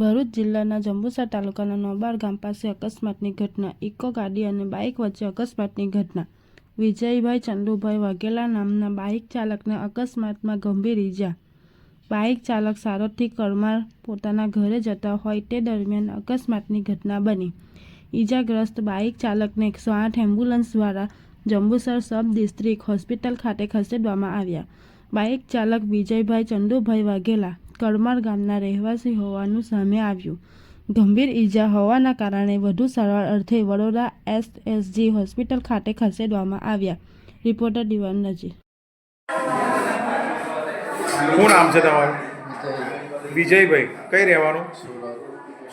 ભરૂચ જિલ્લાના જંબુસર તાલુકાના નોબાર ગામ પાસે અકસ્માતની ઘટના, ઇકો ગાડી અને બાઇક વચ્ચે અકસ્માતની ઘટના. વિજયભાઈ ચંદુભાઈ વાઘેલા નામના બાઇક ચાલકને અકસ્માતમાં ગંભીર ઈજા. બાઇક ચાલક સારોથી કરમાર પોતાના ઘરે જતા હોય તે દરમિયાન અકસ્માતની ઘટના બની. ઈજાગ્રસ્ત બાઇક ચાલકને એકસો આઠ એમ્બ્યુલન્સ દ્વારા જંબુસર સબ ડિસ્ટ્રિક્ટ હોસ્પિટલ ખાતે ખસેડવામાં આવ્યા. બાઇક ચાલક વિજયભાઈ ચંદુભાઈ વાઘેલા કરમાળ ગામના રહેવાસી હોવાનું સામે આવ્યું. ગંભીર ઈજા હોવાના કારણે વધુ સારવાર અર્થે વડોદરા એસએસજી હોસ્પિટલ ખાતે ખસેડવામાં આવ્યા. રિપોર્ટર દિવાન નજીર. શું નામ છે તમારું? વિજયભાઈ. કઈ રહેવાનું? સુરત.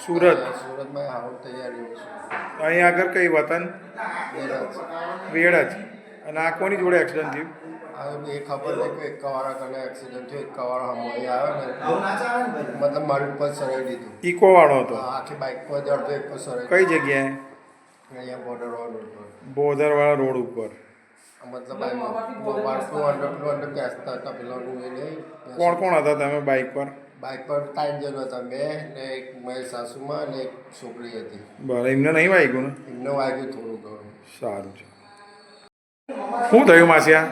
સુરત. સુરતમાં હાઉસ તૈયારીઓ છે. અહીં આગળ કઈ વતન? વેડજ અને આ કોની જોડે એક્સિડન્ટ થયું? હવે એ ખબર નહીં કે એકાવાળા કને એક્સિડન્ટ થયો એકાવાળા હમણાં આવ્યો ને. મતલબ મારી ઉપર સરાઈ દીધું. ઇકો વાળો હતો? આખી બાઇક પર જડતો એક પર સરાઈ કઈ જગ્યાએ? અહીંયા બોર્ડર રોડ ઉપર. બોધરવાળા રોડ ઉપર. મતલબ ટુ હંડ્રેડ ટુ હંડ્રેડ બેસતા હતા પેલાનું એ નહીં. કોણ કોણ હતા તમે બાઇક પર? બાઇક પર ટાઈમ જેલો હતા મેં ને એક મારી સાસુમાં ને એક છોકરી હતી. બરાબર એમને નહીં વાગ્યું ને? એમને વાગ્યું થોડું ઘણું. સારું છે. શું થયું માસિયા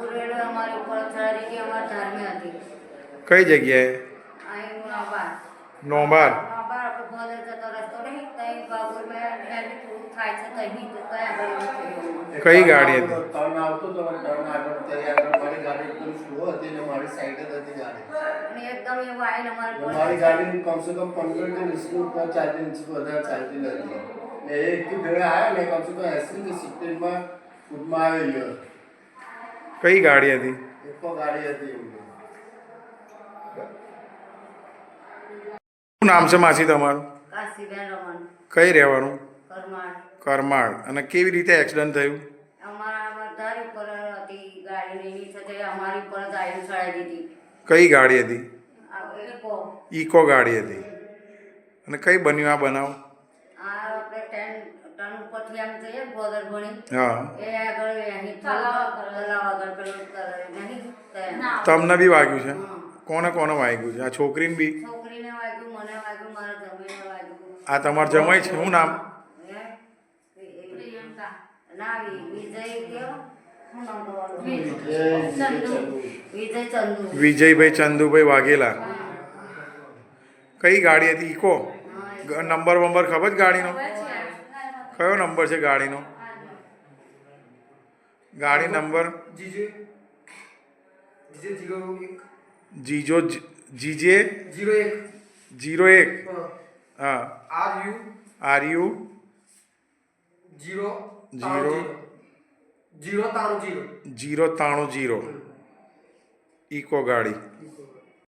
બુલેટ અમારી ઉપર ચડી ગઈ અમારી ધારમી હતી કઈ જગ્યાએ અહીં નોબાર નોબાર નોબાર આપણે ભલે જતો રસ્તો નહીં તઈ બાબુર મેં એની થોડું થાય છે તઈ તઈ આગળ જગ્યાએ નોબાર કઈ ગાડી હતી? કઈ ગાડી હતી? એક ગાડી હતી એમની શું નામ છે માસી તમારું? કાશીબેન રમણ. કઈ રહેવાનું? કરમાળ. કરમાળ. અને કેવી રીતે એક્સિડન્ટ થયું? અમારા બધા ઉપર હતી ગાડી એની સાથે અમારી ઉપર જ આવીને ચડાવી દીધી. કઈ ગાડી હતી? ઇકો ગાડી હતી. અને કઈ બન્યું આ બનાવ? આ આપણે ટેન ટન ઉપરથી આમ જઈએ બોદર ભણી. હા. એ આગળ અહીં તલાવ આગળ પેલું કરે નહીં તમને બી વાગ્યું છે. કોને કોને વાગ્યું છે? આ છોકરીને બી? છોકરીને વાગ્યું મને વાગ્યું મારા જમીને વાગ્યું આ તમાર જમાઈ છે શું નામ? વિજયભાઈ ચંદુભાઈ વાઘેલા. કઈ ગાડી હતી? ઇકો? નંબર વંબર ખબર જ ગાડીનો? કયો નંબર છે ગાડીનો? ગાડી number? GJ. GJ zero one. હા. R U R U zero zero. Zero તાણું zero zero ત્રાણું જીરો ઇકો ગાડી.